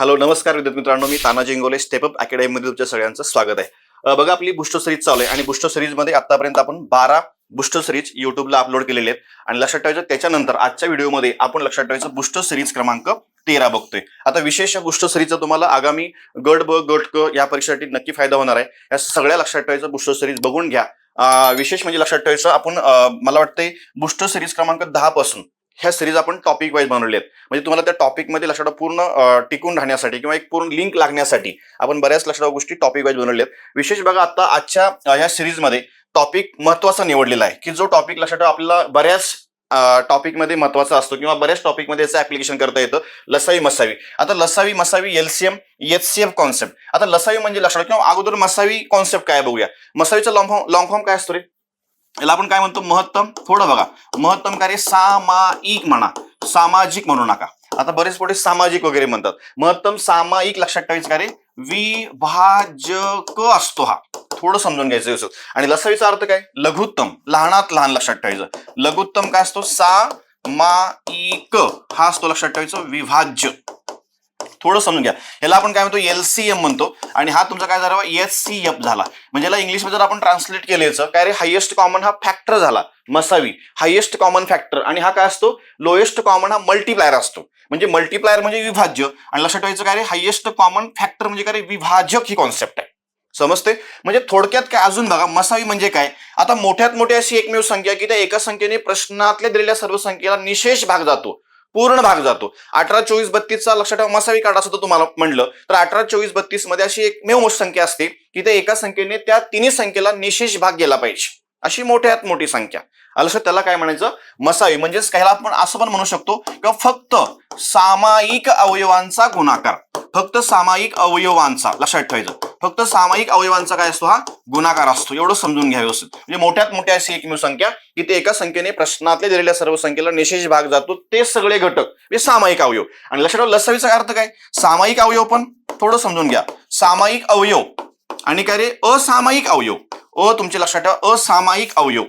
Hello नमस्कार विद्यार्थी मित्रांनो मी तानाजी इंगोले स्टेपअप अकॅडमीमध्ये तुमच्या सगळ्यांचं स्वागत आहे. बघा आपली बुस्टर सिरीज चालू आहे आणि बुस्टर सिरीजमध्ये आतापर्यंत आपण बारा बुस्टर सिरीज युट्यूबला अपलोड केलेले आहेत. आणि लक्षात ठेवायचं त्याच्यानंतर आजच्या व्हिडिओमध्ये आपण लक्षात ठेवायचं बुस्टर सिरीज क्रमांक तेरा बघतोय. आता विशेष बुस्टर सिरीजचा तुम्हाला आगामी गट ब गट क या परीक्षेसाठी नक्की फायदा होणार आहे. या सगळ्या लक्षात ठेवायचं बुस्टर सिरीज बघून घ्या. विशेष म्हणजे लक्षात ठेवायचं आपण मला वाटतंय बुस्टर सिरीज क्रमांक दहा पासून ह्या सिरीज आपण टॉपिक वाईज बनवले आहेत म्हणजे तुम्हाला त्या टॉपिकमध्ये लक्षात पूर्ण टिकून राहण्यासाठी किंवा एक पूर्ण लिंक लागण्यासाठी आपण बऱ्याच लक्षात गोष्टी टॉपिक वाईज बनवल्या आहेत विशेष बघा आता आजच्या ह्या सिरीजमध्ये टॉपिक महत्त्वाचा निवडलेला आहे. की जो टॉपिक लक्षात आपल्याला बऱ्याच टॉपिकमध्ये महत्त्वाचा असतो किंवा बऱ्याच टॉपिकमध्ये याचं ऍप्लिकेशन करता येतं. लसावी मसावी. आता लसावी मसावी एलसीएम एच सी कॉन्सेप्ट आता लसावी म्हणजे लक्षात किंवा अगोदर मसावी कॉन्सेप्ट काय बघूया. मसावीचा लॉंग फॉर्म लॉंग फॉर्म काय असतो रे? याला आपण काय म्हणतो? महत्तम. थोडं बघा. महत्तम कार्य सामायिक म्हणा. सामाजिक म्हणू नका. आता बरेच पुढे सामाजिक वगैरे म्हणतात. महत्तम सामायिक लक्षात ठेवायचं कार्य विभाजक असतो हा. थोडं समजून घ्यायचं व्यवस्थित. आणि लसावीचा अर्थ काय? लघुत्तम. लहानात लहान लक्षात ठेवायचं. लघुत्तम काय असतो? सामायिक. हा असतो लक्षात ठेवायचं. विभाज्य. थोडं समजून घ्या. याला आपण काय म्हणतो? एलसीएम म्हणतो. आणि हा तुमचा काय झाला एस सी एफ झाला. म्हणजे याला इंग्लिशमध्ये जर आपण ट्रान्सलेट केलं याचं काय रे? हायेस्ट कॉमन हा फॅक्टर झाला. मसावी. हायेस्ट कॉमन फॅक्टर आणि हा काय असतो? लोएस्ट कॉमन हा मल्टीप्लायर असतो. म्हणजे मल्टीप्लायर म्हणजे विभाज्य. आणि लक्षात ठेवायचं काय रे? हायेस्ट कॉमन फॅक्टर म्हणजे काय रे? विभाजक ही कॉन्सेप्ट आहे. समजते म्हणजे थोडक्यात काय? अजून बघा मसावी म्हणजे काय? आता मोठ्यात मोठी अशी एकमेव संख्या की त्या एका संख्येने प्रश्नातल्या दिलेल्या सर्व संख्येला निशेष भाग जातो. पूर्ण भाग जातो. अठरा चोवीस बत्तीसचा लक्षात ठेवा मसावी काढा असं तुम्हाला म्हणलं. तर अठरा चोवीस बत्तीसमध्ये अशी एकमेव मेव संख्या असते की त्या एका संख्येने त्या तिन्ही संख्येला निशेष भाग गेला पाहिजे. अशी मोठ्यात मोठी संख्या. लक्षात त्याला काय म्हणायचं? मसावी. म्हणजेच काहीला आपण असं पण म्हणू शकतो किंवा फक्त सामायिक अवयवांचा गुणाकार. फक्त सामायिक अवयवांचा. लक्षात ठेवायचं. फक्त सामायिक अवयवांचा काय असतो हा? गुणाकार असतो. एवढं समजून घ्या व्यवस्थित. म्हणजे मोठ्यात मोठी अशी एकमेव संख्या. की ते एका संख्येने प्रश्नातले दिलेल्या सर्व संख्येला निशेष भाग जातो. ते सगळे घटक. म्हणजे सामायिक अवयव. आणि लक्षात लसावीचा अर्थ काय? सामायिक अवयव पण थोडं समजून घ्या. सामायिक अवयव. आणि काय रे? असामायिक अवयव. अ तुमचे लक्षात ठेवा असामायिक अवयव.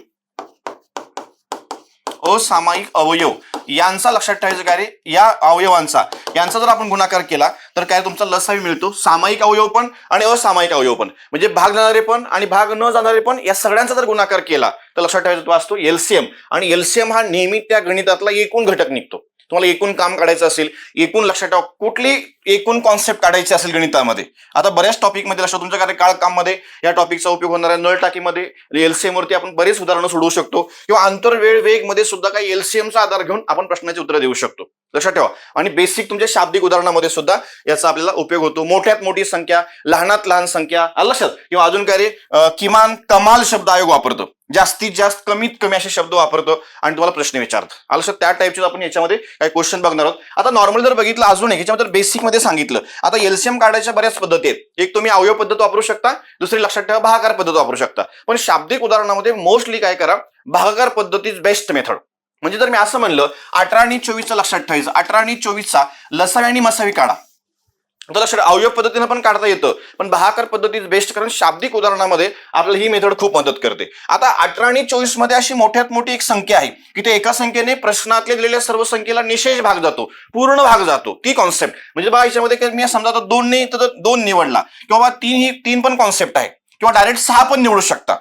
असामायिक अवयव यांचा लक्षात ठेवायचं काय रे? या अवयवांचा. यांचा जर आपण गुणाकार केला तर काय तुमचा लसावी मिळतो? सामायिक अवयव पण आणि असामायिक अवयव पण. म्हणजे भाग जाणारे पण आणि भाग न जाणारे पण या सगळ्यांचा जर गुणाकार केला तर लक्षात ठेवायचा तो असतो एलसीएम. आणि एलसीएम हा नेहमी त्या गणितातला एकूण घटक निघतो. तुम्हाला एकूण काम काढायचं असेल एकूण लक्षात ठेवा. कुठली एकूण कॉन्सेप्ट काढायची असेल गणितामध्ये? आता बऱ्याच टॉपिकमध्ये लक्षात तुमच्या काय काळ काममध्ये या टॉपिकचा उपयोग होणार आहे नळ टाकीमध्ये एलसीएमवरती आपण बरेच उदाहरणं सोडवू शकतो. किंवा आंतर वेळ सुद्धा काही एलसीएमचा आधार घेऊन आपण प्रश्नाची उत्तरं देऊ शकतो. लक्षात ठेवा. आणि बेसिक तुमच्या शाब्दिक उदाहरणामध्ये सुद्धा याचा आपल्याला उपयोग होतो. मोठ्यात मोठी संख्या लहानात लहान संख्या. लक्षात? किंवा अजून काय रे? किमान कमाल शब्द आयोग वापरतो. जास्तीत जास्त कमीत कमी असे शब्द वापरतो आणि तुम्हाला प्रश्न विचारतो. आलं लक्षात? त्या टाईपचे आपण याच्यामध्ये काही क्वेश्चन बघणार आहोत. आता नॉर्मल जर बघितलं अजून एक याच्यामध्ये बेसिकमध्ये सांगितलं. आता एलसीएम काढायच्या बऱ्याच पद्धती आहेत. एक तुम्ही अवयव पद्धत वापरू शकता दुसरी लक्षात ठेवा भागाकार पद्धत वापरू शकता. पण शाब्दिक उदाहरणामध्ये मोस्टली काय करा? भागाकार पद्धतीच बेस्ट मेथड म्हणजे जर मी असं म्हणलं अठरा आणि चोवीसचा लक्षात ठेवायचं. अठरा आणि चोवीसचा लसावी आणि मसावी काढा. तर लक्षात अवयव पद्धतीनं पण काढता येतं. पण भाकर पद्धतीत बेस्ट कारण शाब्दिक उदाहरणामध्ये आपल्याला ही मेथड खूप मदत करते. आता अठरा आणि चोवीसमध्ये अशी मोठ्यात मोठी एक संख्या आहे की ते एका संख्येने प्रश्नातल्या दिलेल्या सर्व संख्येला निशेष भाग जातो पूर्ण भाग जातो. ती कॉन्सेप्ट म्हणजे बघा याच्यामध्ये मी समजा आता दोन नाही तर दोन निवडला. किंवा तीन ही तीन पण कॉन्सेप्ट आहे. किंवा डायरेक्ट सहा पण निवडू शकता.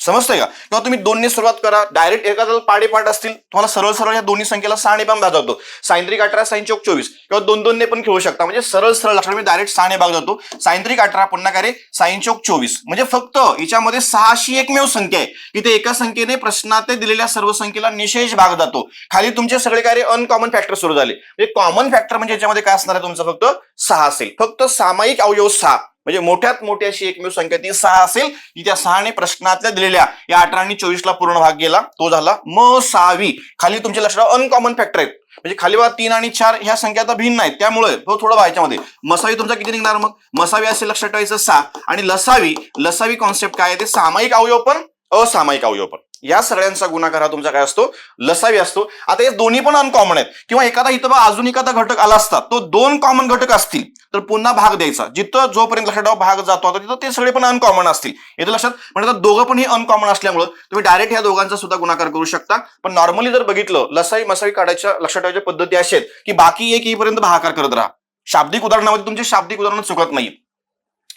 समजतंय का? किंवा तुम्ही दोनने सुरुवात करा डायरेक्ट एका जर पाडेपाठ असतील तुम्हाला सरळ सरळ या दोन्ही संख्येला सहाने पण भाग जातो सायंत्रिक अठरा साईन चौक चोवीस. किंवा दोन दोनने पण खेळू शकता. म्हणजे सरळ सरळ लक्षात मी डायरेक्ट सहाने भाग जातो सायंत्रिक अठरा पुन्हा काय रे साईन चौक चोवीस. म्हणजे फक्त याच्यामध्ये सहाशी एकमेव संख्या आहे. की ते एका संख्येने प्रश्नात दिलेल्या सर्व संख्येला निशेष भाग जातो. खाली तुमचे सगळे काय अनकॉमन फॅक्टर सुरू झाले. म्हणजे कॉमन फॅक्टर म्हणजे याच्यामध्ये काय असणार आहे तुमचं? फक्त सहा असेल. फक्त सामायिक अवयव सहा. म्हणजे मोठ्यात मोठी अशी एकमेव संख्या ती सहा असेल की त्या सहाने प्रश्नातल्या दिलेल्या. या अठरा आणि चोवीसला पूर्ण भाग गेला तो झाला म सहावी. खाली तुमच्या लक्षात अनकॉमन फॅक्टर आहेत. म्हणजे खाली बघा तीन आणि चार ह्या संख्या आता भिन्न आहेत. त्यामुळे तो थोडं व्हायच्यामध्ये मसावी तुमचा किती निघणार मग? मसावी असेल लक्षात ठेवायचं सहा. आणि लसावी लसावी कॉन्सेप्ट काय आहे ते सामायिक अवयव पण असामायिक अवयव पण. या सगळ्यांचा गुणाकार हा तुमचा काय असतो? लसावी असतो. आता हे दोन्ही पण अनकॉमन आहेत. किंवा एखादा इथं बा अजून एखादा घटक आला असता तो दोन कॉमन घटक असतील तर पुन्हा भाग द्यायचा. जिथं जोपर्यंत लक्षात ठेवा भाग जातो. आता तिथं ते सगळे पण अनकॉमन असतील. येतं लक्षात म्हणजे आता दोघं पण हे अनकॉमन असल्यामुळे तुम्ही डायरेक्ट ह्या दोघांचा सुद्धा गुणाकार करू शकता. पण नॉर्मली जर बघितलं लसाई मसाई काढायच्या लक्षात ठेवायच्या पद्धती अशा आहेत की बाकी एक येईपर्यंत भागाकार करत राहा. शाब्दिक उदाहरणामध्ये तुमचे शाब्दिक उदाहरण चुकत नाही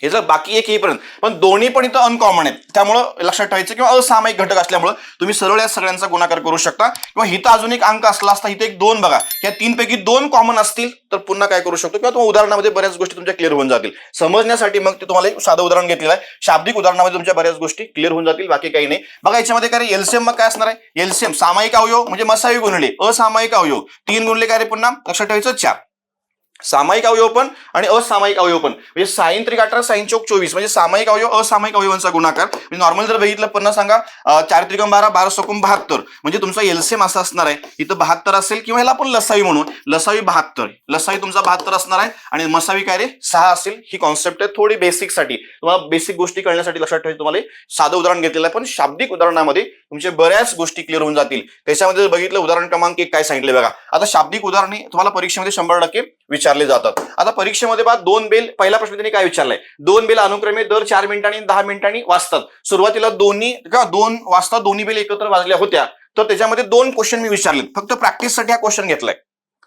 हे जर बाकी एक येईपर्यंत पण दोन्ही पण इथं अनकॉमन आहेत. त्यामुळं लक्षात ठेवायचं किंवा असामायिक घटक असल्यामुळं तुम्ही सरळ या सगळ्यांचा गुणाकार करू शकता. किंवा इथं अजून एक अंक असला असता इथे एक दोन बघा. या तीनपैकी दोन कॉमन असतील तर पुन्हा काय करू शकतो? किंवा तुम्हाला उदाहरणामध्ये बऱ्याच गोष्टी तुमच्या क्लिअर होऊन जातील. समजण्यासाठी मग ते तुम्हाला एक साधं उदाहरण घेतलेलं आहे. शाब्दिक उदाहरणामध्ये तुमच्या बऱ्याच गोष्टी क्लिअर होऊन जातील बाकी काही नाही. बघा याच्यामध्ये काय एलसीएम मग काय असणार आहे? एलसीएम सामायिक अवयव म्हणजे मसावी गुणले. असामायिक अवयव. तीन गुणले काय रे पुन्हा? लक्षात ठेवायचं? चार. सामायिक अवयवपण आणि असामायिक अवयवपण म्हणजे साईन त्रिक अठरा साईन चौक चोवीस. म्हणजे सामायिक अवयव असामायिक अवयवांचा गुणाकार. म्हणजे नॉर्मल जर बघितलं पुन्हा सांगा चार त्रिकम बारा बारा सकुम बहात्तर. म्हणजे तुमचा एलसीएम असा असणार आहे इथं बहात्तर असेल किंवा ह्याला आपण लसावी म्हणून. लसावी बहात्तर. लसावी तुमचा बहात्तर असणार आहे आणि मसावी काय रे? सहा असेल. ही कॉन्सेप्ट आहे थोडी बेसिकसाठी तुम्हाला बेसिक गोष्टी कळण्यासाठी लक्षात ठेवायचं तुम्हाला साधं उदाहरण घेतलेलं आहे. पण शाब्दिक उदाहरणामध्ये तुमचे बऱ्याच गोष्टी क्लिअर होऊन जातील. त्याच्यामध्ये जर बघितलं उदाहरण क्रमांक एक काय सांगितले बघा. आता शाब्दिक उदाहरणे तुम्हाला परीक्षेमध्ये शंभर टक्के विचारले जातात. आता परीक्षेमध्ये बा दोन बेल पहिला प्रश्न त्यांनी काय विचारलाय? दोन बेल अनुक्रमे दर चार मिनिटांनी दहा मिनिटांनी वाजतात सुरुवातीला दोन्ही का दोन वाजता दोन्ही बेल एकत्र वाजल्या होत्या तर त्याच्यामध्ये दोन क्वेश्चन मी विचारले फक्त प्रॅक्टिससाठी हा क्वेश्चन घेतलाय.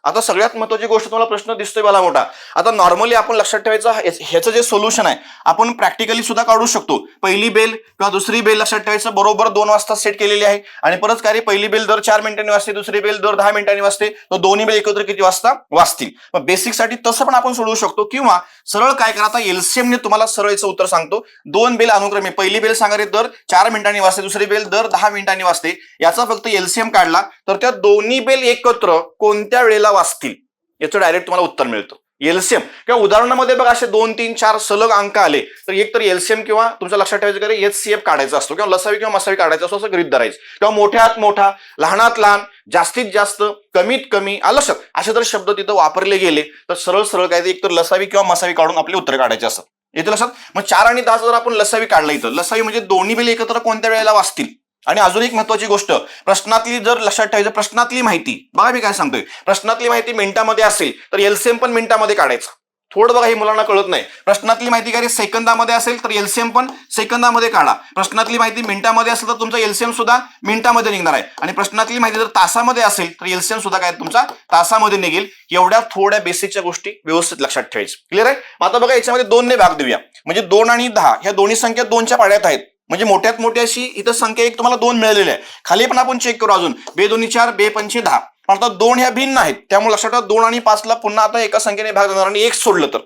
आता सगळ्यात महत्वाची गोष्ट तुम्हाला प्रश्न दिसतोय मला मोठा. आता नॉर्मली आपण लक्षात ठेवायचं ह्याचं जे सोल्युशन आहे आपण प्रॅक्टिकली सुद्धा काढू शकतो. पहिली बेल किंवा दुसरी बेल लक्षात ठेवायचं बरोबर दोन वाजता सेट केलेली आहे. आणि परत काय पहिली बेल दर चार मिनिटांनी वाजते दुसरी बेल दर दहा मिनिटांनी वाजते तर दोन्ही बेल एकत्र किती वाजता? वाजतील. मग बेसिकसाठी तसं पण आपण सोडवू शकतो. किंवा सरळ काय करा आता एलसीएमने तुम्हाला सरळ याचं उत्तर सांगतो. दोन बेल अनुक्रमे पहिली बेल सांगा दर चार मिनिटांनी वाजते दुसरी बेल दर दहा मिनिटांनी वाजते. याचा फक्त एलसीएम काढला तर त्या दोन्ही बेल एकत्र कोणत्या वेळेला असतील याचं डायरेक्ट तुम्हाला उत्तर मिळतं. एलसीएम किंवा उदाहरणामध्ये बघा असे दोन तीन चार सलग अंक आले तर एक तर एलसीएम किंवा तुमच्या लक्षात ठेवायचं एच सी एफ काढायचा असतो किंवा लसावी किंवा मसावी काढायचा असतो असं गृहित धरायचं. किंवा मोठ्यात मोठा लहानात लहान जास्तीत जास्त कमीत कमी आलं असे जर शब्द तिथं वापरले गेले तर सरळ सरळ काय ते एक तर लसावी किंवा मसावी काढून आपले उत्तर काढायचे असतात. येते लक्षात? मग चार आणि दहा जर आपण लसावी काढला इथं लसावी म्हणजे दोन्ही बिल एकत्र कोणत्या वेळेला वाचतील? आणि अजून एक महत्वाची गोष्ट प्रश्नातली जर लक्षात ठेवायचं प्रश्नातली माहिती. बघा मी काय सांगतोय. प्रश्नातली माहिती मिनिटामध्ये असेल तर एलसीएम पण मिनिटामध्ये काढायचं. थोडं बघा हे मुलांना कळत नाही. प्रश्नातली माहिती काय सेकंदामध्ये असेल तर एलसीएम पण सेकंदामध्ये काढा. प्रश्नातली माहिती मिनिटामध्ये असेल तर तुमचा एलसीएम सुद्धा मिनिटामध्ये निघणार आहे. आणि प्रश्नातली माहिती जर तासामध्ये असेल तर एलसीएम सुद्धा काय तुमचा तासामध्ये निघेल. एवढ्या थोड्या बेसिकच्या गोष्टी व्यवस्थित लक्षात ठेवायचं. क्लिअर आहे? मग आता बघा याच्यामध्ये दोनने भाग देऊया. म्हणजे दोन आणि दहा ह्या दोन्ही संख्या दोनच्या पाड्यात आहेत. म्हणजे मोठ्यात मोठी अशी इथं संख्या एक तुम्हाला दोन मिळालेली आहे. खाली पण आपण चेक करू अजून. बे दोन्ही चार बे पंचे दहा. पण आता दोन ह्या भिन्न आहेत. त्यामुळे लक्षात ठेवा दोन आणि पाचला पुन्हा आता एका संख्येने भाग देणार आणि एक सोडलं तर.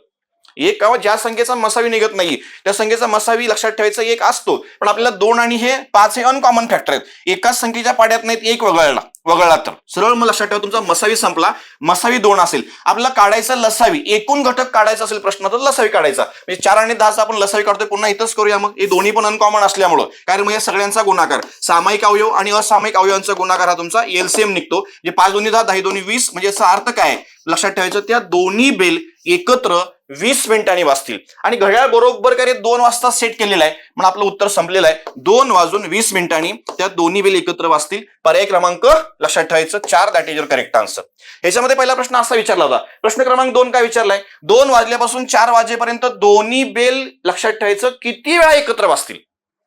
एक किंवा ज्या संख्येचा मसावी निघत नाही त्या संख्येचा मसावी लक्षात ठेवायचा एक असतो. पण आपल्याला दोन आणि हे पाच हे अनकॉमन फॅक्टर आहेत. एकाच संख्येच्या पाड्यात नाहीत एक वगळला वगळला तर. सरळ मग लक्षात ठेवा तुमचा मसावी संपला. मसावी दोन असेल. आपला काढायचा लसावी. एकूण घटक काढायचा असेल प्रश्न तर लसावी काढायचा. म्हणजे चार आणि दहाचा आपण लसावी काढतोय पुन्हा इथंच करूया मग. हे दोन्ही पण अनकॉमन असल्यामुळं. कारण मग या सगळ्यांचा गुणाकार सामायिक अवयव आणि असामायिक अवयवांचा गुणाकार हा तुमचा एलसीएम निघतो. जे पाच दोन्ही दहा दहा दोन्ही वीस म्हणजे याचा अर्थ काय? आहे? लक्षात ठेवायचं त्या दोन्ही बेल एकत्र वीस मिनिटांनी वाजतील. आणि घड्याळ बरोबर काय दोन वाजता सेट केलेला आहे. म्हणून आपलं उत्तर संपलेलं आहे. दोन वाजून वीस मिनिटांनी त्या दोन्ही बेल एकत्र वाजतील. पर्याय क्रमांक लक्षात ठेवायचं चार that is your correct answer याच्यामध्ये पहिला प्रश्न असा विचारला होता. प्रश्न क्रमांक दोन काय विचारलाय? दोन वाजल्यापासून चार वाजेपर्यंत दोन्ही बेल लक्षात ठेवायचं. किती वेळा एकत्र वाजतील?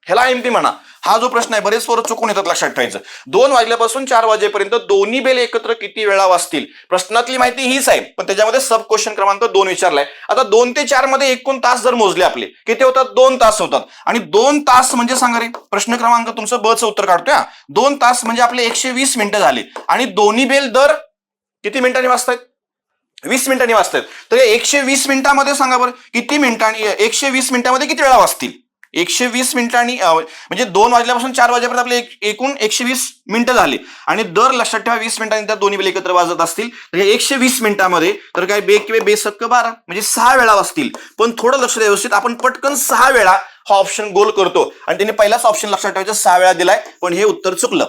ह्याला एमपी म्हणा. हा जो प्रश्न आहे बरेच स्वर चुकून येतात लक्षात ठेवायचं. दोन वाजल्यापासून चार वाजेपर्यंत दोन्ही बेल एकत्र किती वेळा वाजतील? प्रश्नातली माहिती हीच आहे पण त्याच्यामध्ये सब क्वेश्चन क्रमांक दोन विचारलाय. आता दोन ते चारमध्ये एकूण तास जर मोजले आपले किती होतात? दोन तास होतात. आणि दोन तास म्हणजे सांगा रे प्रश्न क्रमांक तुमचं ब उत्तर काढतोय दोन तास म्हणजे आपले एकशे वीस मिनिटं झाले. आणि दोन्ही बेल दर किती मिनिटांनी वाजतायत? वीस मिनिटांनी वाजतायत. तर एकशे वीस मिनिटांमध्ये सांगा बरं किती मिनिटांनी एकशे वीस मिनिटांमध्ये किती वेळा वाजतील? एकशे वीस मिनिटांनी म्हणजे दोन वाजल्यापासून चार वाजेपर्यंत आपले एक- एकूण एकशे वीस मिनिटं झाले. आणि दर लक्षात ठेवा वीस मिनिटांनी त्या दोन्ही एकत्र वाजत असतील. तर हे एकशे वीस मिनिटामध्ये तर काय बे किंवा बेसक्क बारा म्हणजे सहा वेळा वाजतील पण थोडं लक्ष द्या व्यवस्थित आपण पटकन सहा वेळा हा ऑप्शन गोल करतो. आणि त्यांनी पहिलाच ऑप्शन लक्षात ठेवायचं सहा वेळा दिलाय पण हे उत्तर चुकलं.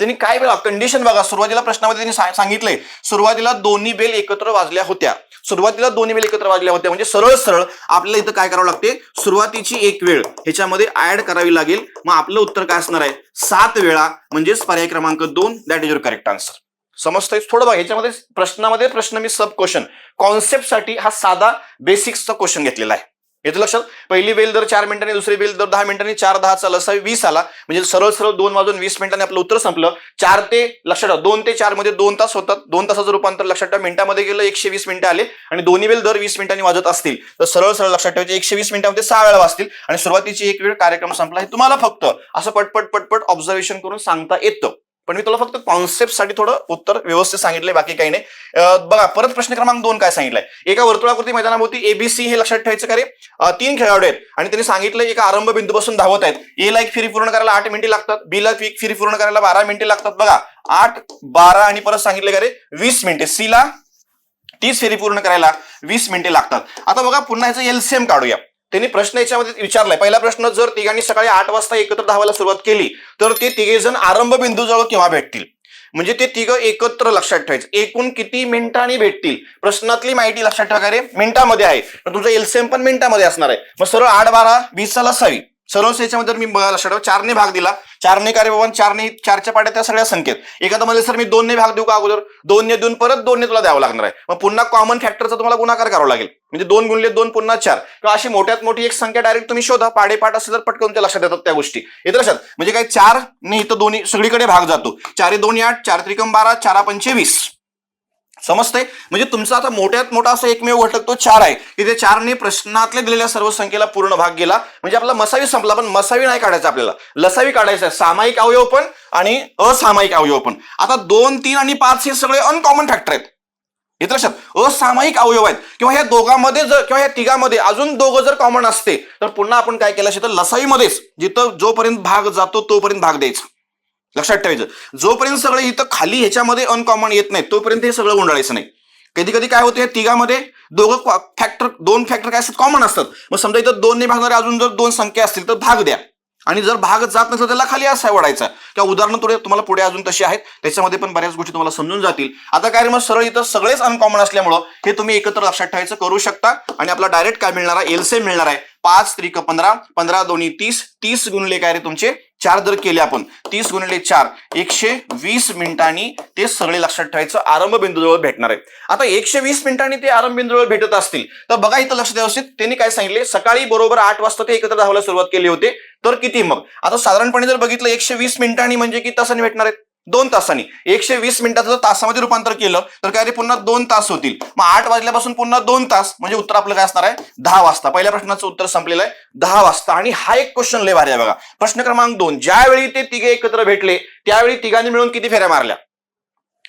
त्यांनी काय बघा कंडिशन बघा. सुरुवातीला प्रश्नामध्ये त्यांनी सांगितलंय सुरुवातीला दोन्ही बेल एकत्र वाजल्या होत्या. सुरुवातीला दोन्ही बेल एकत्र वाजल्या होत्या. म्हणजे सरळ सरळ आपल्याला इथं काय करावं लागते? सुरुवातीची एक वेळ ह्याच्यामध्ये ऍड करावी लागेल. मग आपलं उत्तर काय असणार आहे? सात वेळा म्हणजेच पर्याय क्रमांक दोन that is your correct answer समजतंय? थोडं बघा ह्याच्यामध्ये प्रश्नामध्ये प्रश्न मी सब क्वेश्चन कॉन्सेप्टसाठी हा साधा बेसिक्सचा क्वेश्चन घेतलेला आहे. येतो लक्षात? पहिली बेल दर चार मिनिटांनी दुसरी बेल दर दहा मिनिटांनी चार दहाचा लसावी वीस आला म्हणजे सरळ सरळ दोन वाजून वीस मिनिटांनी आपलं उत्तर संपलं. चार ते लक्षात ठेवा दोन ते चारमध्ये दोन तास होतात. दोन तासाचं रूपांतर लक्षात ठेवा. मिनिटामध्ये गेलं एकशे वीस मिनिटं आले आणि दोन्ही वेळ दर वीस मिनिटांनी वाजत असतील. तर सरळ सरळ लक्षात ठेवायचे एकशे वीस मिनिटांमध्ये सहा वेळा वाजतील आणि सुरुवातीची एक वेळ कार्यक्रम संपला हे तुम्हाला फक्त असं पटपट पटपट ऑब्झर्वेशन करून सांगता येतं. पण मी तुला फक्त कॉन्सेप्टसाठी थोडं उत्तर व्यवस्थित सांगितलंय बाकी काही नाही. बघा परत प्रश्न क्रमांक दोन काय सांगितलंय? एका वर्तुळाकृती मैदानाभोवती एबीसी हे लक्षात ठेवायचं का रे तीन खेळाडू आहेत आणि त्यांनी सांगितलं एका आरंभ बिंदूपासून धावत आहेत. ए ला एक फेरी पूर्ण करायला आठ मिनिटे लागतात. बी ला एक फेरी पूर्ण करायला बारा मिनिटे लागतात. बघा आठ बारा आणि परत सांगितलं का रे वीस मिनिटे. सी ला तीस फेरी पूर्ण करायला वीस मिनिटे लागतात. आता बघा पुन्हा ह्याचं एलसीएम काढूया. त्यांनी प्रश्न याच्यामध्ये विचारलाय. पहिला प्रश्न जर तिघांनी सकाळी आठ वाजता एकत्र धावायला सुरुवात केली तर ते तिघे जण आरंभ बिंदूजवळ केव्हा भेटतील? म्हणजे ते तिघं एकत्र लक्षात ठेवायचं. एकूण किती मिनिटांनी भेटतील? प्रश्नातली माहिती लक्षात ठेवा रे मिनिटामध्ये आहे. तर तुमचं एलसीएम पण मिनिटामध्ये असणार आहे. मग सरळ आठ बारा वीस साल असावी सरळ याच्यामध्ये मी बघायला लक्षात चारने भाग दिला. चारने कार्य चारने चारच्या पाड्या त्या सगळ्या संख्येत एखादा म्हणजे सर मी दोनने भाग देऊ का अगोदर? दोनने देऊन परत दोनने तुला द्यावं लागणार आहे. मग पुन्हा कॉमन फॅक्टरचा तुम्हाला गुणाकार करावा लागेल. म्हणजे दोन गुणले दोन पुन्हा चार. किंवा अशी मोठ्यात मोठी एक संख्या डायरेक्ट तुम्ही शोधा. पाडेपाठ असेल तर पटकन ते लक्षात येतात त्या गोष्टी. येत लक्षात? म्हणजे काय? चार ने इथं दोन्ही सगळीकडे भाग जातो. चारे दोन्ही आठ चार त्रिकम बारा चारा पंचे समजते समजतंय? म्हणजे तुमचा आता मोठ्यात मोठा असा एकमेव घटक तो चार आहे. की चारने प्रश्नातल्या दिलेल्या सर्व संख्येला पूर्ण भाग गेला. म्हणजे आपला मसावी संपला पण मसावी नाही काढायचा आपल्याला. लसावी काढायचा सामायिक अवयव पण आणि असामायिक अवयव पण. आता दोन तीन आणि पाच हे सगळे अनकॉमन फॅक्टर आहेत. इतर लक्षात. असामायिक अवयव आहेत. किंवा ह्या दोघांमध्ये जर किंवा ह्या तिघांमध्ये अजून दोघं जर कॉमन असते तर पुन्हा आपण काय केलं असेल तर लसाईमध्येच जिथं जोपर्यंत भाग जातो तोपर्यंत भाग द्यायचा. लक्षात ठेवायचं. जोपर्यंत सगळे इथं खाली ह्याच्यामध्ये अनकॉमन येत नाही तोपर्यंत हे सगळं गुंडाळायचं नाही. कधी कधी काय होतं तिघामध्ये दोघं फॅक्टर दोन फॅक्टर काय असतात कॉमन असतात. मग समजा इथं दोन ने भागणारे अजून जर दोन संख्या असतील तर भाग द्या. आणि जर भाग जात नसेल त्याला खाली असा वाढायचा. किंवा उदाहरणं थोडे तुम्हाला पुढे अजून तशी आहेत. त्याच्यामध्ये पण बऱ्याच गोष्टी तुम्हाला समजून जातील. आता काय रे मग सरळ इथं सगळेच अनकॉमन असल्यामुळं हे तुम्ही एकत्र लक्षात ठेवायचं करू शकता. आणि आपला डायरेक्ट काय मिळणार आहे? एलसे मिळणार आहे. पाच त्रिक पंधरा पंधरा दोन्ही तीस तीस गुणले काय रे तुमचे? चार जर केले आपण तीस गुणिले चार एकशे वीस मिनिटांनी ते सगळे लक्षात ठेवायचं. आरंभ बिंदूजवळ भेटणार आहे. आता एकशे वीस मिनिटांनी ते आरंभ बिंदूजवळ भेटत असतील तर बघा इथं लक्षात व्यवस्थित. त्यांनी काय सांगितले? सकाळी बरोबर आठ वाजता ते एकत्र धावायला सुरुवात केली होते. तर किती मग? आता साधारणपणे जर बघितलं एकशे वीस मिनिटांनी म्हणजे किती तासांनी भेटणार आहेत. दोन तासांनी. एकशे वीस मिनिटाचं जर तासामध्ये रूपांतर केलं तर काय रे पुन्हा दोन तास होतील. मग आठ वाजल्यापासून पुन्हा दोन तास म्हणजे उत्तर आपलं काय असणार आहे? दहा वाजता. पहिल्या प्रश्नाचं उत्तर संपलेलं आहे. दहा वाजता. आणि हा एक क्वेश्चन लय भारी आहे बघा. प्रश्न क्रमांक दोन. ज्यावेळी ते तिघे एकत्र भेटले त्यावेळी तिघांनी मिळून किती फेऱ्या मारल्या?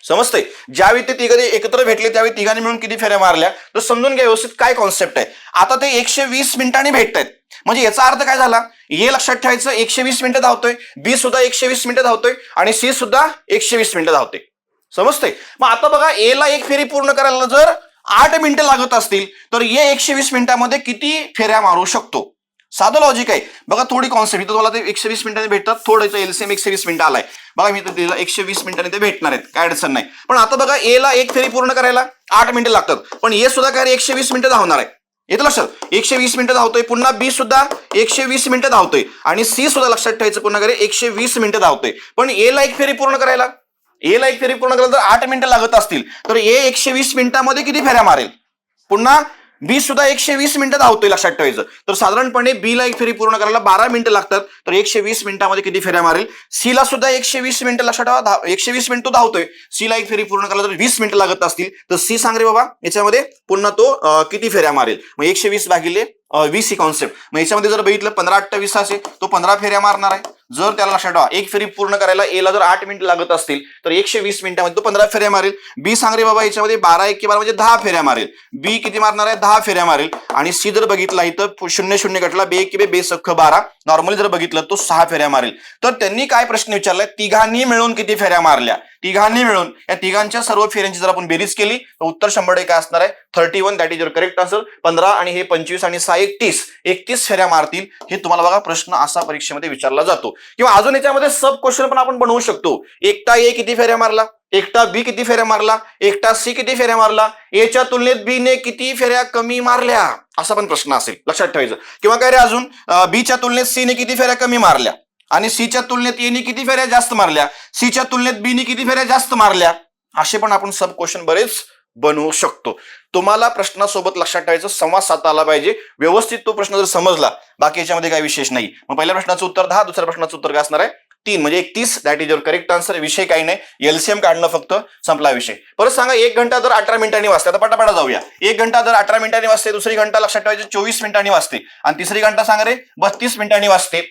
समजतंय? ज्यावेळी ते तिघे एकत्र भेटले त्यावेळी तिघांनी मिळून किती फेऱ्या मारल्या? तर समजून घ्या व्यवस्थित काय कॉन्सेप्ट आहे. आता ते एकशे वीस मिनिटांनी भेटतायत. म्हणजे याचा अर्थ काय झाला? हे लक्षात ठेवायचं एकशे वीस मिनिटं धावतोय बी सुद्धा एकशे वीस मिनिटं धावतोय आणि सी सुद्धा एकशे वीस मिनिटं धावते. समजतंय? मग आता बघा ए ला एक फेरी पूर्ण करायला जर आठ मिनिटं लागत असतील तर ए एकशे वीस मिनिटांमध्ये किती फेऱ्या मारू शकतो? साधं लॉजिक आहे. बघा थोडी कॉन्सेप्ट इथं तुम्हाला ते एकशे वीस मिनिटांनी भेटतात. थोडं एलसीएम एकशे वीस मिनिटं आलाय. बघा मी तर तिला एकशे वीस मिनिटांनी ते भेटणार आहेत. काय अडचण नाही. पण आता बघा ए ला एक फेरी पूर्ण करायला आठ मिनिटं लागतात. पण ए सुद्धा काय एकशे वीस मिनिटं धावणार आहे. येतं लक्षात? एकशे वीस मिनिटं धावतोय. पुन्हा बी सुद्धा एकशे वीस मिनिटं धावतोय. आणि सी सुद्धा लक्षात ठेवायचं पुन्हा करे एकशे वीस मिनिटं धावतोय. पण ए ला एक फेरी पूर्ण करायला ए ला एक फेरी पूर्ण करायला तर आठ मिनिटं लागत असतील तर ए एकशे वीस मिनिटामध्ये किती फेऱ्या मारेल? पुन्हा बी सुद्धा एकशे वीस मिनिटं धावतोय लक्षात ठेवायचं. तर साधारणपणे बी ला एक फेरी पूर्ण करायला बारा मिनिटं लागतात. तर एकशे वीस मिनिटामध्ये किती फेऱ्या मारेल? सी ला सुद्धा एकशे वीस मिनिटं लक्षात ठेवा. एकशे वीस मिनिटं तो धावतोय. सी ला एक फेरी पूर्ण करायला तर वीस मिनिटं लागत असतील तर सी सांग रे बाबा याच्यामध्ये पुन्हा तो किती फेऱ्या मारेल? मग एकशे वीस भागिले वीस ही कॉन्सेप्ट मग याच्यामध्ये जर बघितलं पंधरा अठ्ठावीस असेल तो पंधरा फेऱ्या मारणार आहे. जर त्याला लक्षात ठेवा एक फेरी पूर्ण करायला एला जर आठ मिनिट लागत असतील तर एकशे वीस मिनिटामध्ये तो पंधरा फेऱ्या मारेल. बी सांगरे बाबा याच्यामध्ये बारा एक बारा म्हणजे दहा फेऱ्या मारेल. बी किती मारणार आहे? दहा फेऱ्या मारेल. आणि सी जर बघितला इथं शून्य शून्य गटला बे एक बे बे सख्ख बारा. नॉर्मली जर बघितलं तो सहा फेऱ्या मारेल. तर त्यांनी काय प्रश्न विचारलाय तिघांनी मिळून किती फेऱ्या मारल्या? तिघांनी मिळून. या तिघांच्या सर्व फेऱ्यांची जर आपण बेरीज केली तर उत्तर शंभर काय असणार आहे. Thirty one that is your correct असेल पंधरा आणि हे पंचवीस आणि सहा एकतीस. एकतीस फेऱ्या मारतील. हे तुम्हाला बघा प्रश्न असा परीक्षेमध्ये विचारला जातो. किंवा अजून याच्यामध्ये सब क्वेश्चन पण आपण बनवू शकतो. एकटा ए किती फेऱ्या मारला? एकटा बी किती फेऱ्या मारला? एकटा सी किती फेऱ्या मारला? एच्या तुलनेत बी ने किती फेऱ्या कमी मारल्या? असा पण प्रश्न असेल. लक्षात ठेवायचं. किंवा काय रे अजून? बीच्या तुलनेत सी ने किती फेऱ्या कमी मारल्या? आणि सीच्या तुलनेत एने किती फेऱ्या जास्त मारल्या? सीच्या तुलनेत बीने किती फेऱ्या जास्त मारल्या? असे पण आपण सब क्वेश्चन बरेच बनवू शकतो. तुम्हाला प्रश्नासोबत लक्षात ठेवायचं संवाद साधता आला पाहिजे. व्यवस्थित तो प्रश्न जर समजला बाकी याच्यामध्ये काही विशेष नाही. मग पहिल्या प्रश्नाचं उत्तर दहा दुसऱ्या प्रश्नाचं उत्तर काय असणार आहे? तीन म्हणजे एकतीस. That is your correct answer विषय काही नाही. एलसीएम काढणं फक्त संपला विषय. परत सांगा एक घंटा जर अठरा मिनिटांनी वाजते. आता पटापटा जाऊया. एक घंटा जर अठरा मिनिटांनी वाजते दुसरी घंटा लक्षात ठेवायची चोवीस मिनिटांनी वाजते. आणि तिसरी घंटा सांगा रे बत्तीस मिनिटांनी वाजते.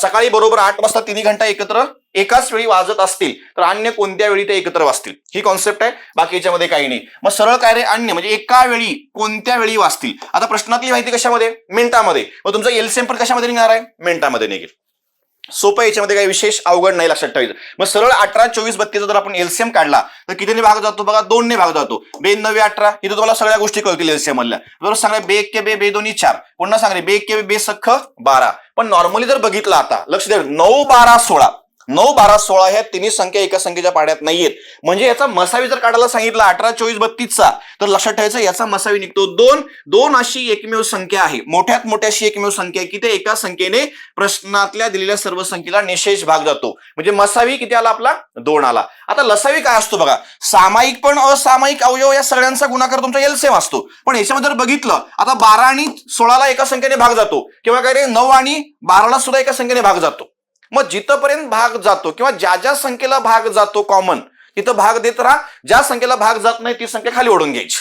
सकाळी बरोबर आठ वाजता तिन्ही घंटा एकत्र एकाच वेळी वाजत असतील तर अन्य कोणत्या वेळी ते एकत्र वाजतील? ही कॉन्सेप्ट आहे बाकी याच्यामध्ये काही नाही. मग सरळ काय रे अन्य म्हणजे एका वेळी कोणत्या वेळी वाजतील? आता प्रश्नातली माहिती कशामध्ये? मिनिटामध्ये. मग तुमचं एलसीएम पण कशामध्ये निघणार आहे? मिनिटामध्ये निघेल. सोपं याच्यामध्ये काही विशेष अवघड नाही लक्षात ठेवायचं. मग सरळ अठरा चोवीस बत्तीचा जर आपण एलसीएम काढला तर कितीने भाग जातो बघा? दोनने भाग जातो. बे नवे अठरा. इथे तुम्हाला सगळ्या गोष्टी कळतील एलसीएम मधल्या बरोबर सांगा बे एक के बे बे दोन्ही चार. पुन्हा सांगले बे एक के बे बे सख्ख बारा. पण नॉर्मली जर बघितलं आता लक्ष द्या नऊ बारा सोळा. नऊ बारा सोळा ह्या तिन्ही संख्या एका संख्येच्या पाड्यात नाहीयेत. म्हणजे याचा मसावी जर काढायला सांगितला अठरा चोवीस बत्तीसचा तर लक्षात ठेवायचं याचा मसावी निघतो. दोन दोन अशी एकमेव संख्या आहे. मोठ्यात मोठ्याशी अशी एकमेव संख्या आहे की ते एका संख्येने प्रश्नातल्या दिलेल्या सर्व संख्येला निशेष भाग जातो. म्हणजे मसावी किती आला आपला? दोन आला. आता लसावी काय असतो बघा. सामायिक पण असामायिक अवयव या सगळ्यांचा गुणाकार तुमचा एलसेम असतो. पण याच्यामध्ये जर बघितलं आता बारा आणि सोळाला एका संख्येने भाग जातो. किंवा काय रे नऊ आणि बाराला सुद्धा एका संख्येने भाग जातो. मग जिथपर्यंत भाग जातो किंवा ज्या ज्या संख्येला भाग जातो कॉमन तिथं भाग देत राहा. ज्या संख्येला भाग जात नाही ती संख्या खाली ओढून घ्यायची.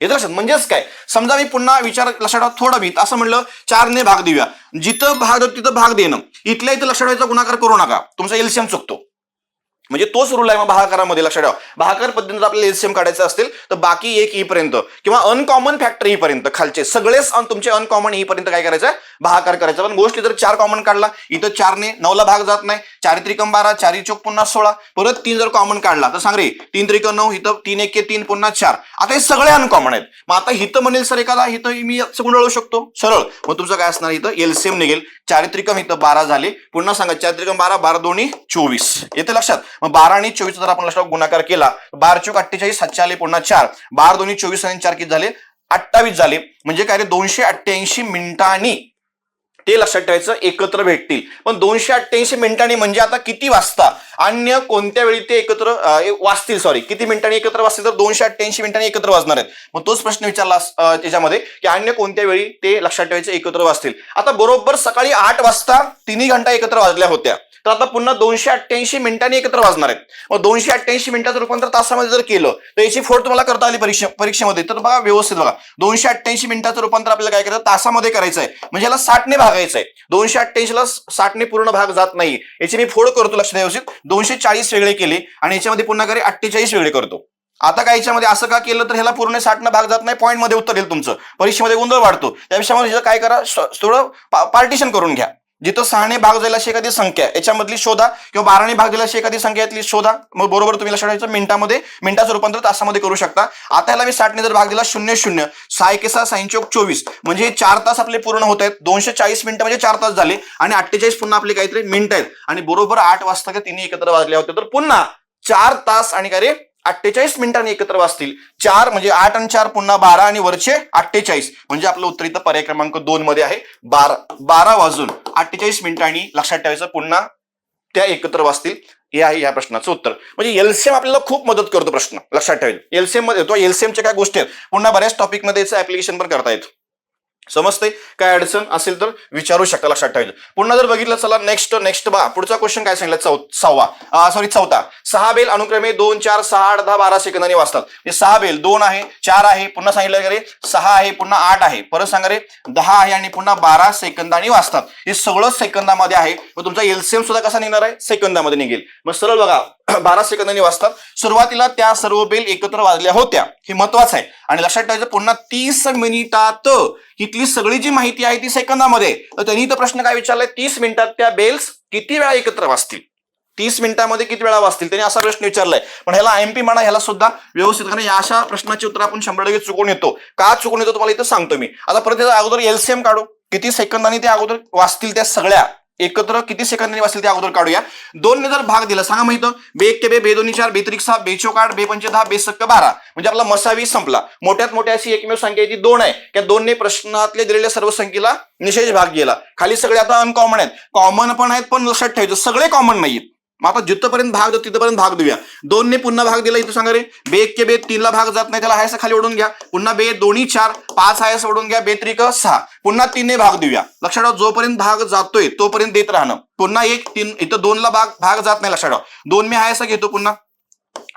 येतं लक्षात. म्हणजेच काय? समजा मी पुन्हा विचार लक्षात ठेवा थोडं भीत. असं म्हणलं चारने भाग देऊया. जिथं भाग तिथं भाग देणं. इथल्या इथं लक्षात ठेवायचा गुणाकार करू नका. तुमचा एल्शियम चुकतो. म्हणजे तोच रूल आहे मग भागाकारामध्ये लक्षात ठेवा. भागाकार पद्धतीने आपल्याला एलसीएम काढायचं असतील तर बाकी एक ई पर्यंत किंवा अनकॉमन फॅक्टर ई पर्यंत खालचे सगळेच अन- तुमचे अनकॉमन ई पर्यंत काय करायचं भागाकार करायचा. पण गोष्टी जर चार कॉमन काढला इथं चारने नऊला भाग जात नाही. चार त्रिकम बारा चारी चौक पुन्हा सोळा. परत तीन जर कॉमन काढला तर सांग रे तीन त्रिकम नऊ इथं तीन एक तीन पुन्हा चार. आता हे सगळे अनकॉमन आहेत. मग आता हिथं म्हणेल सर एखादा इथं मी गुंडळू शकतो. सरळ. मग तुमचं काय असणार इथं? एलसीएम निघेल. चारित्रिकम इथं बारा झाले. पुन्हा सांगा चारित्रिकम बारा बारा दोन्ही चोवीस. येते लक्षात? मग बारा आणि चोवीस जर आपण लक्षात गुणाकार केला बार चोक अठ्ठेचाळीस सातशे आले पुन्हा चार. बार दोन्ही चोवीस आणि चार किती झाले? अठ्ठावीस झाले. म्हणजे काय रे? दोनशे अठ्ठ्याऐंशी मिनिटांनी ते लक्षात ठेवायचं एकत्र भेटतील. पण दोनशे अठ्ठ्याऐंशी मिनिटांनी म्हणजे आता किती वाजता? अन्य कोणत्या वेळी ते एकत्र वाचतील? वाजतील सॉरी किती मिनिटांनी एकत्र वाचतील? तर दोनशे अठ्ठ्याऐंशी मिनिटांनी एकत्र वाजणार आहेत. मग तोच प्रश्न विचारला त्याच्यामध्ये की अन्य कोणत्या वेळी ते लक्षात ठेवायचे एकत्र वाचतील? आता बरोबर सकाळी आठ वाजता तिन्ही घंटा एकत्र वाजल्या होत्या. तर आता पुन्हा दोनशे अठ्ठ्याऐंशी मिनिटांनी एकत्र वाजणार आहेत. मग दोनशे अठ्ठ्याऐंशी मिनिटाचं रूपांतर तासामध्ये जर केलं तर याची फोड तुम्हाला करता आली परीक्षा परीक्षेमध्ये. तर बघा व्यवस्थित बघा. दोनशे अठ्ठ्याऐंशी मिनिटाचं रूपांतर आपल्याला काय करायचं? तासामध्ये करायचं आहे म्हणजे याला साठने भागायचं आहे दोनशे अठ्ठ्याऐंशीला साठने पूर्ण भाग जात नाही. याची मी फोड करतो लक्ष व्यवस्थित. दोनशे चाळीस वेगळे केले आणि याच्यामध्ये पुन्हा करे अठ्ठेचाळीस वेगळे करतो. आता काय याच्यामध्ये असं का केलं तर ह्याला पूर्ण साठनं भाग जात नाही? पॉईंटमध्ये उत्तर येईल तुमचं. परीक्षेमध्ये गोंधळ वाढतो. त्यापेक्षा मग काय करा? थोडं पार्टिशन करून घ्या. जिथं सहाने भाग जाईल अशी एखादी संख्या आहे, याच्यामधली शोधा किंवा बाराने भाग दिला अशी एखादी संख्या यातली शोधा. मग बरोबर तुम्ही लक्षात ठेवायचं मिनिटामध्ये मिनिटाचं रूपांतर तासामध्ये करू शकता. आता याला मी साठने जर भाग दिला शून्य शून्य. सहा एक सहा साईन चौक चोवीस. म्हणजे चार तास आपले पूर्ण होत आहेत. दोनशे चाळीस मिनिटं म्हणजे चार तास झाले. आणि अठ्ठेचाळीस पुन्हा आपले काहीतरी मिनिट आहेत. आणि बरोबर आठ वाजता का तिन्ही एकत्र वाजले होते. तर पुन्हा चार तास आणि काय रे? अठ्ठेचाळीस मिनिटांनी एकत्र वाजतील. चार म्हणजे आठ आणि चार पुन्हा बारा आणि वरचे अठ्ठेचाळीस. म्हणजे आपलं उत्तर इथं पर्याय क्रमांक दोन मध्ये आहे. बारा बारा वाजून. अठ्ठेचाळीस मिनिटांनी लक्षात ठेवायचं पुन्हा त्या एकत्र वाचतील. हे आहे या प्रश्नाचं उत्तर. म्हणजे एलसीएम आपल्याला खूप मदत करतो प्रश्न लक्षात ठेवेल. एलसीएममध्ये तो एलसीएमच्या काय गोष्टी आहेत? पुन्हा बऱ्याच टॉपिकमध्ये याचं ऍप्लिकेशन पण करता येतं. समजते काय अडचण असेल तर विचारू शकता लक्षात ठेवायचं. पुन्हा जर बघितलं चला नेक्स्ट नेक्स्ट बा. पुढचा क्वेश्चन काय सांगितलं? चौ सहावा. सॉरी चौथा. सहा बेल अनुक्रमे दोन चार सहा आठ दहा बारा सेकंदांनी वाजतात हे म्हणजे सहा बेल दोन आहे चार आहे पुन्हा सांगितलं रे? सहा आहे पुन्हा आठ आहे. परत सांगा रे दहा आहे आणि पुन्हा बारा सेकंदांनी वाजतात हे सगळं सेकंदामध्ये आहे. मग तुमचा एलसीएम सुद्धा कसा निघणार आहे? सेकंदामध्ये निघेल. मग सरळ बघा. बारा सेकंदांनी वाजतात. सुरुवातीला त्या सर्व बेल एकत्र वाजल्या होत्या. हे महत्वाचं आहे. आणि लक्षात ठेवायचं पुन्हा तीस मिनिटात इथली सगळी जी माहिती आहे ती सेकंदामध्ये. तर त्यांनी तर प्रश्न काय विचारलाय? तीस मिनिटात त्या बेल्स किती वेळा एकत्र वाजतील? तीस मिनिटामध्ये किती वेळा वाचतील त्यांनी असा प्रश्न विचारलाय. पण ह्याला एम पी म्हणा ह्याला सुद्धा व्यवस्थित कारण या अशा प्रश्नाची उत्तर आपण शंभर टक्के चुकून येतो. का चुकून येतो? तुम्हाला इथं सांगतो मी. आता परत त्याचा अगोदर एलसीएम काढू. किती सेकंदांनी ते अगोदर वाचतील त्या सगळ्या? एकत्र किती सेकंदांनी वाचेल ते अगोदर काढूया. दोन जर भाग दिला सांगा माहीत बे एक ते बे बे दोन्ही चार बेत्रिक सहा बेचोक बे पंचे दहा बेसक्क बारा. म्हणजे आपला मसावी संपला. मोठ्यात मोठ्या अशी एकमेव संख्या जी ती दोन आहे. त्या दोनने प्रश्नातल्या दिलेल्या सर्व संख्येला निशेष भाग गेला खाली सगळे आता अनकॉमन आहेत. कॉमन पण आहेत पण लक्षात ठेवायचं. सगळे कॉमन नाहीत मग आता जिथपर्यंत भाग देऊ तिथपर्यंत भाग देऊया. दोनने पुन्हा भाग दिला इथं सांगा रे. बे के बे तीनला भाग जात नाही त्याला हायसा खाली ओढून घ्या. पुन्हा बे दोन्ही चार पाच हायस ओढून घ्या बे त्रिक सहा. पुन्हा तीनने भाग देऊया. लक्षात ठेवा जोपर्यंत भाग जातोय तोपर्यंत देत राहणं. पुन्हा एक तीन इथं दोनला भाग भाग जात नाही लक्षात ठेवा. दोन मी हायसा घेतो पुन्हा.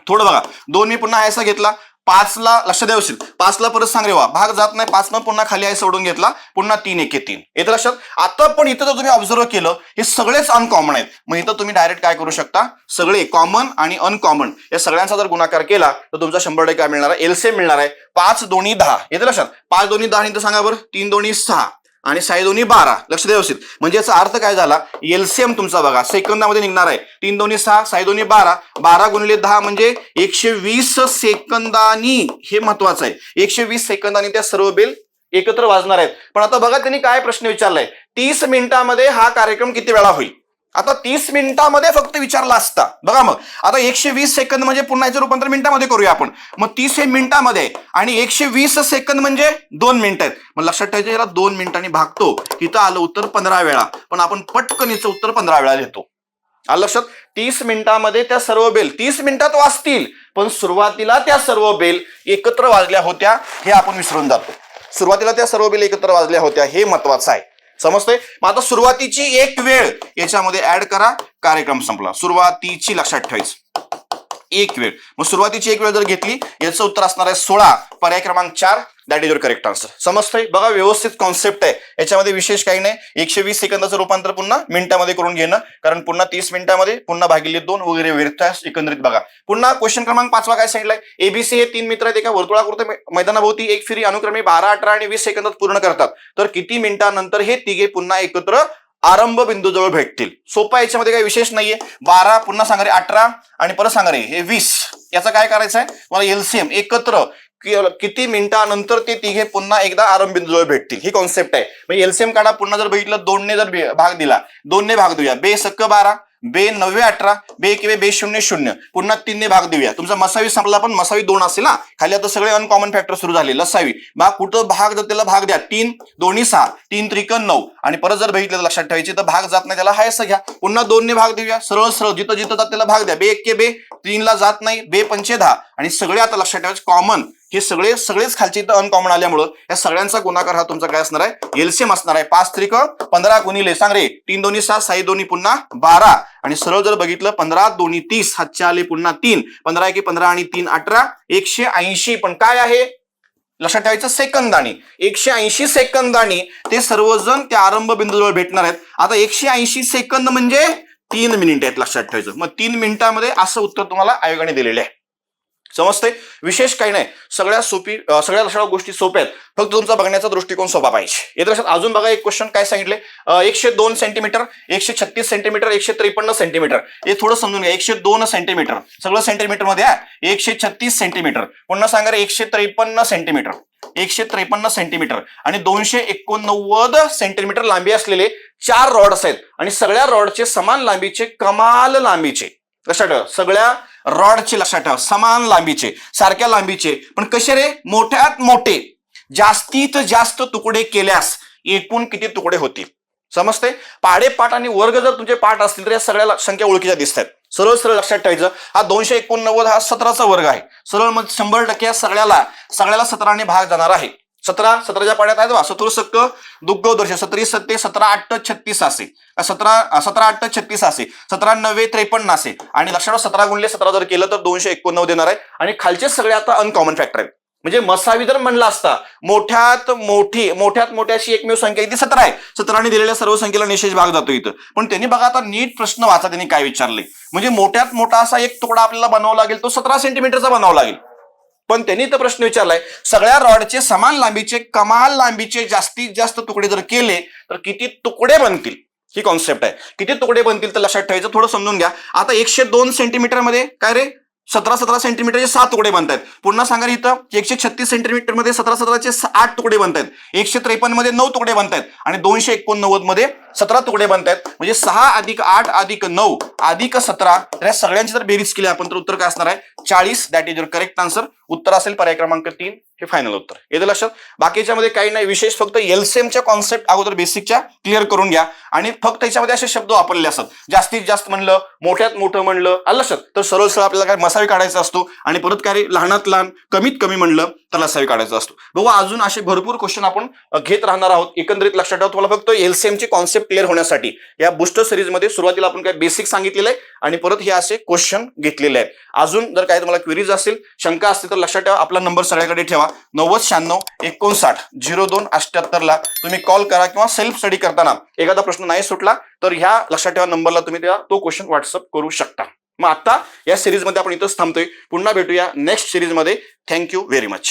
थोडं बघा. दोन मी पुन्हा हायसा घेतला. पाचला लक्ष द्यावं असेल पाचला परत सांग रे वा भाग जात नाही पाचनं पुन्हा खाली आहे सोडून घेतला पुन्हा तीन एके तीन. येतं लक्षात? आता पण इथं जर तुम्ही ऑब्झर्व केलं हे सगळेच अनकॉमन आहेत. मग इथं तुम्ही डायरेक्ट काय करू शकता? सगळे कॉमन आणि अनकॉमन या सगळ्यांचा जर गुणाकार केला तर तुमचा शंभर टक्के काय मिळणार आहे? एलसीएम मिळणार आहे. पाच दोन्ही दहा. येतं लक्षात? पाच दोन्ही दहा आणि इथं सांगा बरं. तीन दोन्ही सहा. आणि साई दोन्ही बारा. लक्ष द्या व्यवस्थित. म्हणजे याचा अर्थ काय झाला? एलसीएम तुमचा बघा. सेकंदामध्ये निघणार आहे. तीन दोन्ही सहा साई दोन्ही बारा. बारा गुणिले दहा म्हणजे एकशे वीस सेकंदानी हे महत्वाचं आहे. एकशे वीस सेकंदानी त्या सर्व बेल एकत्र वाजणार आहेत. पण आता बघा त्यांनी काय प्रश्न विचारलाय. तीस मिनिटामध्ये हा कार्यक्रम किती वेळा होईल? आता तीस मिनिटामध्ये फक्त विचारला असता. बघा मग. आता एकशे वीस सेकंद म्हणजे पुन्हा याचं रूपांतर मिनिटामध्ये करूया आपण. मग तीस हे मिनिटामध्ये आणि एकशे वीस सेकंद म्हणजे दोन मिनिटं आहेत. मग लक्षात ठेवायचं याला दोन मिनिटांनी भागतो. तिथं आलं उत्तर पंधरा वेळा. पण आपण पटकन याचं उत्तर पंधरा वेळा लिहितो आलं लक्षात? तीस मिनिटामध्ये त्या सर्व बेल. तीस मिनिटात वाजतील पण सुरुवातीला त्या सर्व बेल एकत्र वाजल्या होत्या हे आपण विसरून जातो. सुरुवातीला त्या सर्व बेल एकत्र वाजल्या होत्या हे महत्वाचं आहे. समजतंय? मग आता सुरुवातीची एक वेळ याच्यामध्ये ऍड करा कार्यक्रम संपला. सुरुवातीची लक्षात ठेवायचं. एक वेळ. मग सुरुवातीची एक वेळ जर घेतली याचं उत्तर असणार आहे सोळा. पर्याय क्रमांक चार. That is your correct answer समजतंय? बघा व्यवस्थित कॉन्सेप्ट आहे. याच्यामध्ये विशेष काही नाही. एकशे वीस सेकंदाचं रूपांतर पुन्हा मिनिटामध्ये करून घेणं. कारण पुन्हा तीस मिनिटामध्ये पुन्हा भागिले दोन वगैरे वगैरे एकंदरीत बघा. पुन्हा क्वेश्चन क्रमांक पाचवा काय सांगितलाय? एबीसी हे तीन मित्र आहेत. एका वर्तुळाकृत मैदानाभोवती एक फिरी अनुक्रमे बारा अठरा आणि वीस सेकंदात पूर्ण करतात. तर किती मिनिटानंतर हे तिघे पुन्हा एकत्र आरंभ बिंदूजवळ भेटतील? सोपा याच्यामध्ये काही विशेष नाहीये. बारा पुन्हा सांगा रे अठरा आणि परत सांगा रे हे वीस. याचं काय करायचं आहे मला एलसीएम एकत्र किती मिनिटानंतर ते तिघे पुन्हा एकदा आरंभ बिंदूजवळ भेटतील. ही कॉन्सेप्ट आहे. म्हणजे एलसीएम काढा पुन्हा जर बघितलं दोनने जर भाग दिला दोनने भाग देऊया. बे सक्क बारा बे नव्वे अठरा बे किंवा बे शून्य शून्य. पुन्हा तीनने भाग देऊया. तुमचा मसावी संपला पण मसावी दोन असेल ना खाली आता सगळे अनकॉमन फॅक्टर सुरू झाले. लसावी. भाग कुठं भाग जर त्याला भाग द्या तीन दोन्ही सहा तीन त्रिकन नऊ. आणि परत जर बघितलं तर लक्षात ठेवायची तर भाग जात नाही त्याला हाय असं घ्या. पुन्हा दोनने भाग देऊया. सरळ सरळ जिथं जिथं जात त्याला भाग द्या. बे एक के बे तीनला जात नाही. बे पंचे दहा. आणि सगळे आता लक्षात ठेवायचे कॉमन हे सगळे सगळेच खालचे इथं अनकॉमन आल्यामुळं या सगळ्यांचा गुणाकार हा तुमचा काय असणार आहे? एलसीएम असणार आहे. पाच त्रिक पंधरा गुणिले सांग रे. तीन दोन्ही सात साई दोन्ही पुन्हा बारा. आणि सरळ जर बघितलं पंधरा दोन्ही तीस हातच्या आले पुन्हा तीन. पंधरा एकी पंधरा आणि तीन अठरा. एकशे ऐंशी पण काय आहे? लक्षात ठेवायचं सेकंदानी एकशे ऐंशी सेकंदानी ते सर्वजण त्या आरंभ बिंदूजवळ भेटणार आहेत. आता एकशे ऐंशी सेकंद म्हणजे तीन मिनिट आहेत लक्षात ठेवायचं. मग तीन मिनिटामध्ये असं उत्तर तुम्हाला आयोगाने दिलेले आहे. समजते विशेष काही नाही. सगळ्या सोपी सगळ्या सगळ्या गोष्टी सोप्या आहेत. फक्त तुमचा बघण्याचा दृष्टिकोन सोपा पाहिजे. येत लक्षात अजून बघा एक क्वेश्चन काय सांगितले एकशे दोन सेंटीमीटर एकशे छत्तीस सेंटीमीटर एकशे त्रेपन्न सेंटीमीटर हे थोडं समजून घ्या. एकशे दोन सेंटीमीटर सगळं सेंटीमीटरमध्ये आहे एकशे छत्तीस सेंटीमीटर पुन्हा सांगा एकशे त्रेपन्न सेंटीमीटर एकशे त्रेपन्न सेंटीमीटर आणि दोनशे एकोणनव्वद सेंटीमीटर लांबी असलेले चार रॉड्स आहेत. आणि सगळ्या रॉडचे समान लांबीचे कमाल लांबीचे. लक्षात सगळ्या रॉडचे लक्षात ठेवा. समान लांबीचे सारख्या लांबीचे. पण कसे रे? मोठ्यात मोठे. जास्तीत जास्त तुकडे केल्यास एकूण किती तुकडे होतील? समजते पाडे पाठ आणि वर्ग जर तुमचे पाठ असतील तर या सगळ्या संख्या ओळखीच्या दिसत आहेत सरळ सरळ लक्षात ठेवायचं. हा दोनशे एकोणनव्वद हा सतराचा वर्ग आहे. सरळ मग शंभर टक्के या सगळ्याला सगळ्याला सतराने भाग जाणार आहे. सतरा सतराच्या पाड्यात आहेत बा सतुर सक्क दुग्ग दर्श सतरी सत्ते सतरा अठ्ठ छत्तीस असे. सतरा सतरा अठ्ठ छत्तीस असे. सतरा नव्वे त्रेपन्न असे. आणि लक्षात सतरा गुणले सतरा जर केलं तर दोनशे एकोणनव्वद देणार आहे. आणि खालचे सगळे आता अनकॉमन फॅक्टर आहेत. म्हणजे मसावी जर म्हणला असता मोठ्यात मोठी मोठ्यात मोठ्याशी एकमेव संख्या इथे सतरा आहे. सतराने दिलेल्या सर्व संख्येला निशेष भाग जातो इथं. पण त्यांनी बघा आता नीट प्रश्न वाचा त्यांनी काय विचारले. म्हणजे मोठ्यात मोठा असा एक तुकडा आपल्याला बनवावा लागेल तो सतरा सेंटीमीटरचा बनावा लागेल. पण त्यांनी तर प्रश्न विचारलाय सगळ्या रॉडचे समान लांबीचे कमाल लांबीचे जास्तीत जास्त तुकडे जर केले तर किती तुकडे बनतील? ही कॉन्सेप्ट आहे. किती तुकडे बनतील तर लक्षात ठेवायचं थोडं समजून घ्या. आता एकशे दोन सेंटीमीटरमध्ये काय रे? सतरा सतरा सेंटीमीटरचे सात तुकडे बनतात पुन्हा सांगा इथं एकशे छत्तीस सेंटीमीटरमध्ये सतरा सतराचे आठ तुकडे बनतात एकशे त्रेपन्नमध्ये नऊ तुकडे बनतायत. आणि दोनशे एकोणनव्वदमध्ये सतरा तुकडे बनतायत. म्हणजे सहा अधिक आठ अधिक नऊ अधिक सतरा तर या सगळ्यांची जर बेरीज केली आपण तर उत्तर काय असणार आहे? चाळीस. That is your correct answer उत्तर असेल पर्याय क्रमांक तीन. हे फायनल उत्तर. येतं लक्षात? बाकीच्यामध्ये काही नाही. विशेष फक्त एलसीएमच्या कॉन्सेप्ट अगोदर बेसिकच्या क्लिअर करून घ्या. आणि फक्त त्याच्यामध्ये असे शब्द वापरले असतात. जास्तीत जास्त म्हणलं मोठ्यात मोठं म्हणलं. लक्षात? तर सरळ सरळ आपल्याला काय मसावी काढायचा असतो आणि परत काय रे, लहानात लहान कमीत कमी म्हणलं तर लसावी काढायचा असतो. बघू अजून असे भरपूर क्वेश्चन आपण घेत राहणार आहोत. एकंदरीत लक्षात ठेवा तुम्हाला फक्त एलसीएमची कॉन्सेप्ट क्लिअर होण्यासाठी. या बुस्टर सिरीजमध्ये सुरुवातीला आपण काय बेसिक सांगितलेलं आहे आणि परत हे असे क्वेश्चन घेतलेले आहेत. अजून जर काही तुम्हाला क्वेरीज असेल शंका असतील तर लक्षात ठेवा आपला नंबर सगळ्याकडे ठेवा. नव्वद शहाण्णव एकोणसाठ झिरो दोन अठ्याहत्तरला तुम्ही कॉल करा किंवा सेल्फ स्टडी करताना एखादा प्रश्न नाही सुटला तर ह्या लक्षात ठेवा नंबरला तुम्ही त्या तो क्वेश्चन व्हॉट्सअप करू शकता. मग आता या सिरीजमध्ये आपण इथंच थांबतोय. पुन्हा भेटूया नेक्स्ट सिरीजमध्ये थँक्यू व्हेरी मच